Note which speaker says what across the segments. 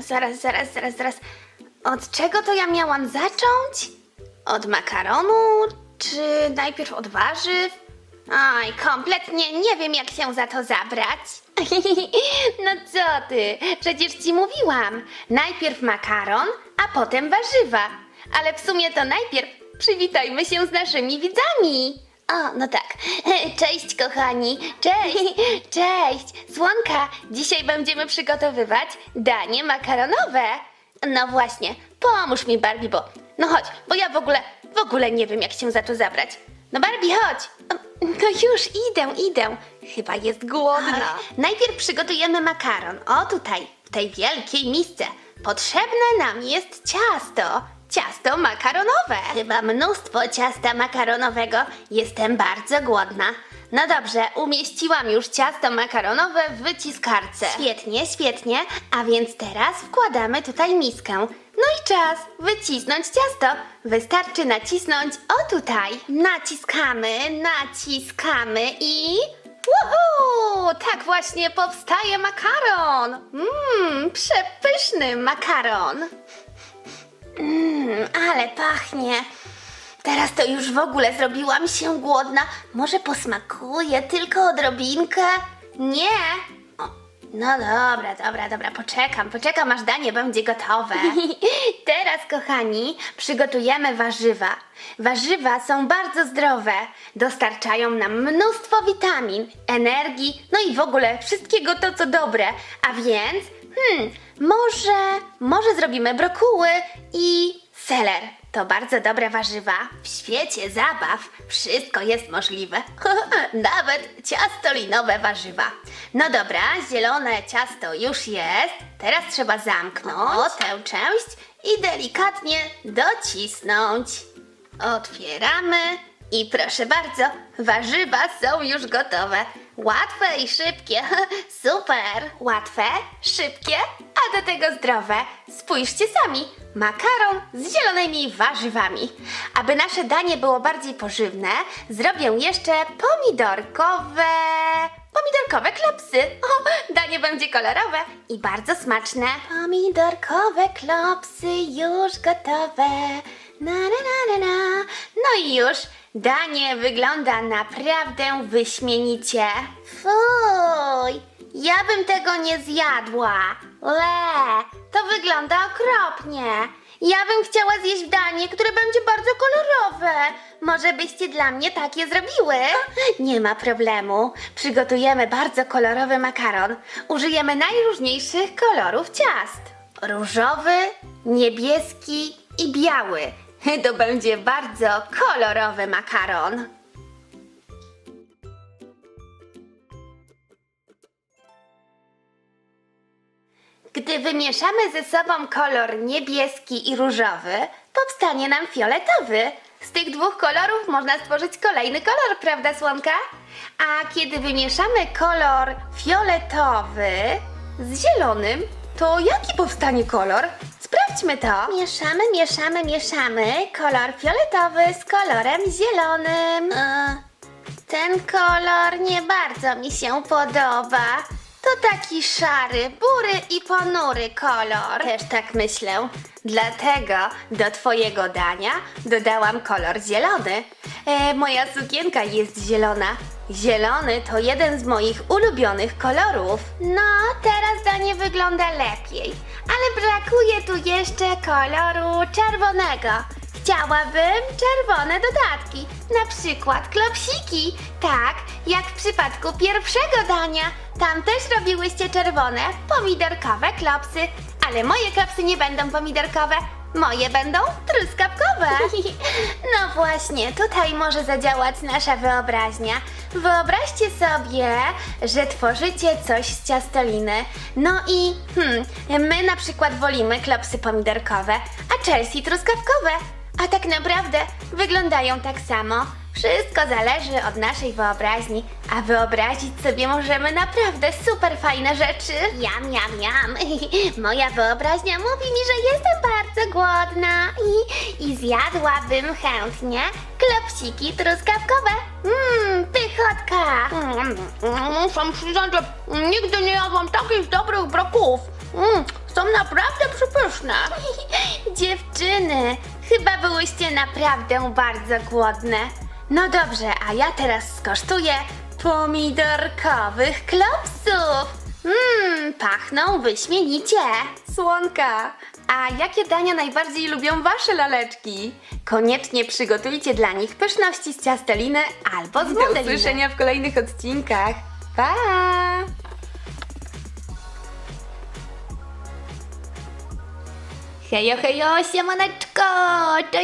Speaker 1: Zaraz, zaraz, zaraz, zaraz. Od czego to ja miałam zacząć? Od makaronu? Czy najpierw od warzyw? Oj, kompletnie nie wiem, jak się za to zabrać. no co ty? Przecież ci mówiłam. Najpierw makaron, a potem warzywa. Ale w sumie to najpierw przywitajmy się z naszymi widzami. O, no tak. Cześć, kochani. Cześć. Cześć. Słonka, dzisiaj będziemy przygotowywać danie makaronowe. No właśnie, pomóż mi, Barbie, bo... No chodź, bo ja w ogóle, w ogóle nie wiem, jak się za to zabrać. No Barbie, chodź. No już idę, idę. Chyba jest głodna. Najpierw przygotujemy makaron. O tutaj, w tej wielkiej misce. Potrzebne nam jest ciasto. Ciasto makaronowe. Chyba mnóstwo ciasta makaronowego. Jestem bardzo głodna. No dobrze, umieściłam już ciasto makaronowe w wyciskarce. Świetnie, świetnie. A więc teraz wkładamy tutaj miskę. No i czas wycisnąć ciasto. Wystarczy nacisnąć o tutaj. Naciskamy, naciskamy i... Woohoo! Tak właśnie powstaje makaron. Mmm, przepyszny makaron. Mmm, ale pachnie. Teraz to już w ogóle zrobiłam się głodna. Może posmakuję tylko odrobinkę? Nie. O, no dobra, dobra, dobra, poczekam, poczekam aż danie będzie gotowe. Teraz, kochani, przygotujemy warzywa. Warzywa są bardzo zdrowe, dostarczają nam mnóstwo witamin, energii, no i w ogóle wszystkiego to, co dobre. A więc, hmm, może, może zrobimy brokuły i seler. To bardzo dobre warzywa. W świecie zabaw wszystko jest możliwe. Nawet ciasto linowe warzywa. No dobra, zielone ciasto już jest. Teraz trzeba zamknąć tę część i delikatnie docisnąć. Otwieramy i proszę bardzo, warzywa są już gotowe. Łatwe i szybkie. Super. Łatwe, szybkie, a do tego zdrowe. Spójrzcie sami. Makaron z zielonymi warzywami. Aby nasze danie było bardziej pożywne, zrobię jeszcze pomidorkowe. Pomidorkowe klopsy. O, danie będzie kolorowe i bardzo smaczne. Pomidorkowe klopsy już gotowe. Na, na, na, na, na. No i już. Danie wygląda naprawdę wyśmienicie. Fuj, ja bym tego nie zjadła. Le, to wygląda okropnie. Ja bym chciała zjeść danie, które będzie bardzo kolorowe. Może byście dla mnie takie zrobiły? Nie ma problemu. Przygotujemy bardzo kolorowy makaron. Użyjemy najróżniejszych kolorów ciast. Różowy, niebieski i biały. To będzie bardzo kolorowy makaron. Gdy wymieszamy ze sobą kolor niebieski i różowy, powstanie nam fioletowy. Z tych dwóch kolorów można stworzyć kolejny kolor, prawda, Słonka? A kiedy wymieszamy kolor fioletowy z zielonym, to jaki powstanie kolor? Sprawdźmy to. Mieszamy, mieszamy, mieszamy kolor fioletowy z kolorem zielonym. E, ten kolor nie bardzo mi się podoba. To taki szary, bury i ponury kolor. Też tak myślę. Dlatego do twojego dania dodałam kolor zielony. E, moja sukienka jest zielona. Zielony to jeden z moich ulubionych kolorów. No, teraz danie wygląda lepiej. Ale brakuje tu jeszcze koloru czerwonego. Chciałabym czerwone dodatki, na przykład klopsiki, tak jak w przypadku pierwszego dania. Tam też robiłyście czerwone, pomidorkowe klopsy, ale moje klopsy nie będą pomidorkowe, moje będą truskawkowe. No właśnie, tutaj może zadziałać nasza wyobraźnia. Wyobraźcie sobie, że tworzycie coś z ciastoliny. No i hmm, my na przykład wolimy klopsy pomidorkowe, a Chelsea truskawkowe. A tak naprawdę wyglądają tak samo. Wszystko zależy od naszej wyobraźni, a wyobrazić sobie możemy naprawdę super fajne rzeczy. Jam, jam, jam. Moja wyobraźnia mówi mi, że jestem bardzo głodna i, i zjadłabym chętnie klopsiki truskawkowe. Mmm, pychotka.
Speaker 2: Mm, Muszę przyznać, że nigdy nie jadłam takich dobrych broków. Mm, są naprawdę przepyszne. Dziewczyny, chyba byłyście naprawdę bardzo głodne. No dobrze, a ja teraz skosztuję pomidorkowych klopsów. Mmm, pachną wyśmienicie.
Speaker 1: Słonka, a jakie dania najbardziej lubią wasze laleczki? Koniecznie przygotujcie dla nich pyszności z ciasteliny albo z
Speaker 2: Do
Speaker 1: modeliny.
Speaker 2: usłyszenia
Speaker 1: w kolejnych odcinkach. Pa! Hejo, hejo, siemaneczko!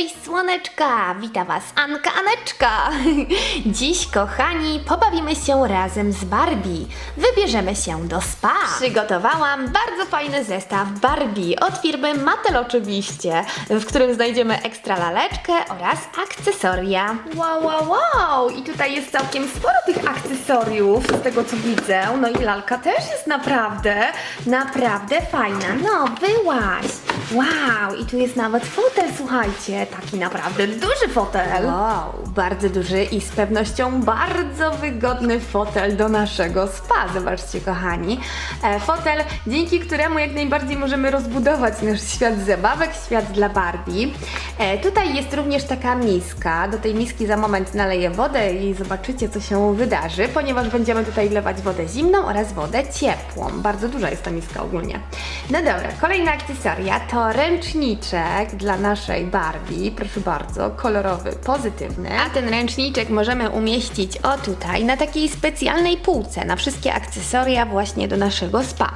Speaker 1: Cześć słoneczka! Witam Was Anka Aneczka! Dziś, kochani, pobawimy się razem z Barbie. Wybierzemy się do spa. Przygotowałam bardzo fajny zestaw Barbie od firmy Mattel oczywiście, w którym znajdziemy ekstra laleczkę oraz akcesoria. Wow, wow, wow! I tutaj jest całkiem sporo tych akcesoriów, z tego co widzę. No i lalka też jest naprawdę, naprawdę fajna. No, byłaś! Wow, i tu jest nawet fotel, słuchajcie, taki naprawdę duży fotel. Wow, bardzo duży i z pewnością bardzo wygodny fotel do naszego spa. Zobaczcie, kochani. E, fotel, dzięki któremu jak najbardziej możemy rozbudować nasz świat zabawek, świat dla Barbie. E, tutaj jest również taka miska. Do tej miski za moment naleję wodę i zobaczycie, co się wydarzy, ponieważ będziemy tutaj wlewać wodę zimną oraz wodę ciepłą. Bardzo duża jest ta miska ogólnie. No dobra, kolejna akcesoria to ręczniczek dla naszej Barbie. Proszę bardzo, kolorowy, pozytywny. A ten ręczniczek możemy umieścić o tutaj, na takiej specjalnej półce, na wszystkie akcesoria właśnie do naszego spa.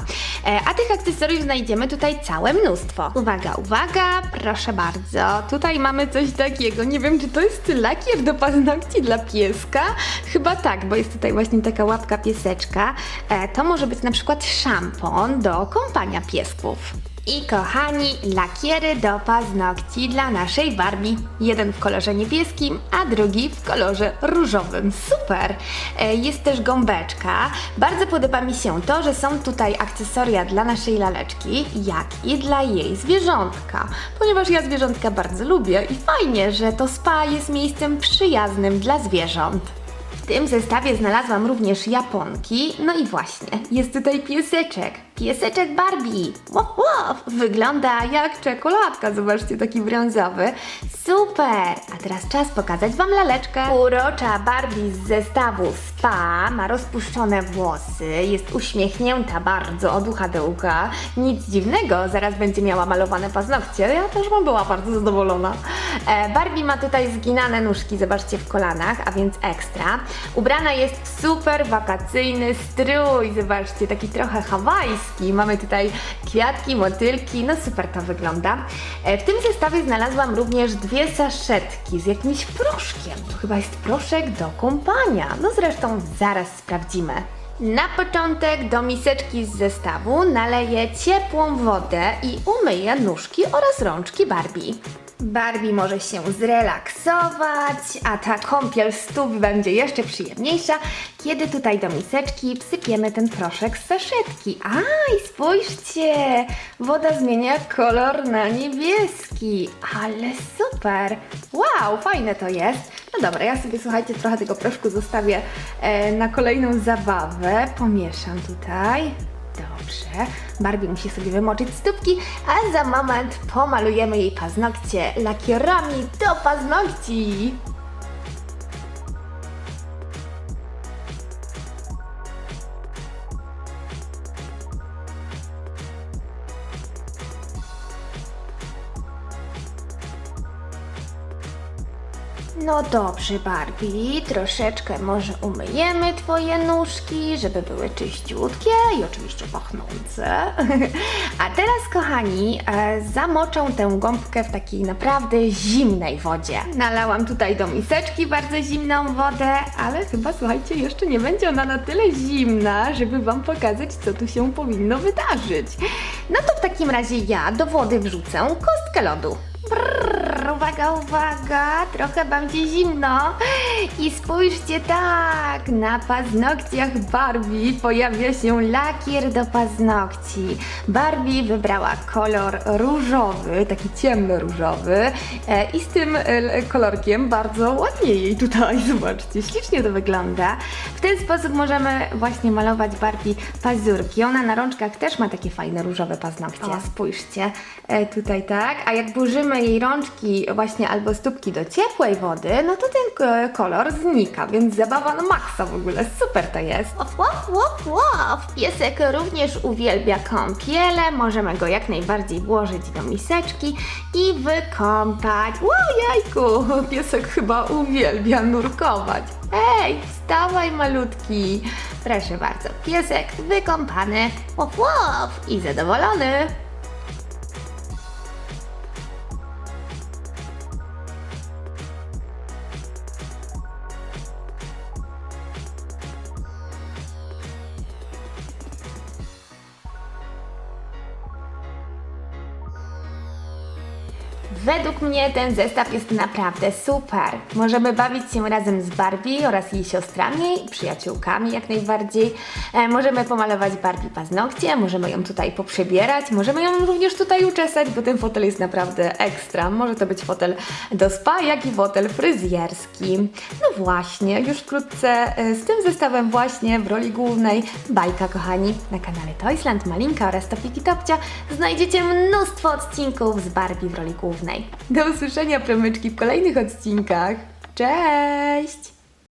Speaker 1: E, a tych akcesoriów znajdziemy tutaj całe mnóstwo. Uwaga, uwaga, proszę bardzo. Tutaj mamy coś takiego, nie wiem czy to jest lakier do paznokci dla pieska? Chyba tak, bo jest tutaj właśnie taka łapka pieseczka. E, to może być na przykład szampon do kąpania piesków. I kochani, lakiery do paznokci dla naszej Barbie. Jeden w kolorze niebieskim, a drugi w kolorze różowym. Super! E, Jest też gąbeczka. Bardzo podoba mi się to, że są tutaj akcesoria dla naszej laleczki, jak i dla jej zwierzątka. Ponieważ ja zwierzątka bardzo lubię i fajnie, że to spa jest miejscem przyjaznym dla zwierząt. W tym zestawie znalazłam również japonki. No i właśnie, jest tutaj pieseczek. Pieseczek Barbie. Wow, wow. Wygląda jak czekoladka, zobaczcie, taki brązowy. Super! A teraz czas pokazać Wam laleczkę. Urocza Barbie z zestawu Spa ma rozpuszczone włosy, jest uśmiechnięta bardzo od ucha do ucha. Nic dziwnego, zaraz będzie miała malowane paznokcie. Ja też bym była bardzo zadowolona. E, Barbie ma tutaj zginane nóżki, zobaczcie, w kolanach, a więc ekstra. Ubrana jest w super wakacyjny strój, zobaczcie, taki trochę hawajski. Mamy tutaj kwiatki, motylki, no super to wygląda. E, W tym zestawie znalazłam również dwie saszetki z jakimś proszkiem. To chyba jest proszek do kąpania. No zresztą zaraz sprawdzimy. Na początek do miseczki z zestawu naleję ciepłą wodę i umyję nóżki oraz rączki Barbie. Barbie może się zrelaksować, a ta kąpiel stóp będzie jeszcze przyjemniejsza, kiedy tutaj do miseczki wsypiemy ten proszek z saszetki. Aj, spójrzcie! Woda zmienia kolor na niebieski. Ale super! Wow, fajne to jest. No dobra, ja sobie słuchajcie, trochę tego proszku zostawię e, na kolejną zabawę. Pomieszam tutaj. Dobrze. Barbie musi sobie wymoczyć stópki, a za moment pomalujemy jej paznokcie lakierami do paznokci. No dobrze, Barbie, troszeczkę może umyjemy Twoje nóżki, żeby były czyściutkie i oczywiście pachnące. A teraz, kochani, e, zamoczę tę gąbkę w takiej naprawdę zimnej wodzie. Nalałam tutaj do miseczki bardzo zimną wodę, ale chyba, słuchajcie, jeszcze nie będzie ona na tyle zimna, żeby Wam pokazać, co tu się powinno wydarzyć. No to w takim razie ja do wody wrzucę kostkę lodu. Uwaga, uwaga, trochę będzie zimno. I spójrzcie tak, na paznokciach Barbie pojawia się lakier do paznokci. Barbie wybrała kolor różowy, taki ciemno-różowy e, i z tym e, kolorkiem bardzo ładnie jej tutaj, zobaczcie, ślicznie to wygląda. W ten sposób możemy właśnie malować Barbie pazurki. Ona na rączkach też ma takie fajne różowe paznokcie,
Speaker 2: O.
Speaker 1: spójrzcie, e, tutaj tak. A jak burzymy jej rączki właśnie albo stópki do ciepłej wody, no to ten e, kolor znika, więc zabawa na maksa w ogóle, super to jest. Łof, łof, łof. Piesek również uwielbia kąpiele, możemy go jak najbardziej włożyć do miseczki i wykąpać. Wow, jajku, piesek chyba uwielbia nurkować. Ej, wstawaj malutki. Proszę bardzo, piesek wykąpany, łof, łof i zadowolony. Według mnie ten zestaw jest naprawdę super. Możemy bawić się razem z Barbie oraz jej siostrami przyjaciółkami jak najbardziej. E, możemy pomalować Barbie paznokcie, możemy ją tutaj poprzebierać, możemy ją również tutaj uczesać, bo ten fotel jest naprawdę ekstra. Może to być fotel do spa, jak i fotel fryzjerski. No właśnie, już wkrótce e, z tym zestawem właśnie w roli głównej bajka, kochani. Na kanale Toysland, Malinka oraz Topiki Topcia znajdziecie mnóstwo odcinków z Barbie w roli głównej. Do usłyszenia, promyczki, w kolejnych odcinkach. Cześć!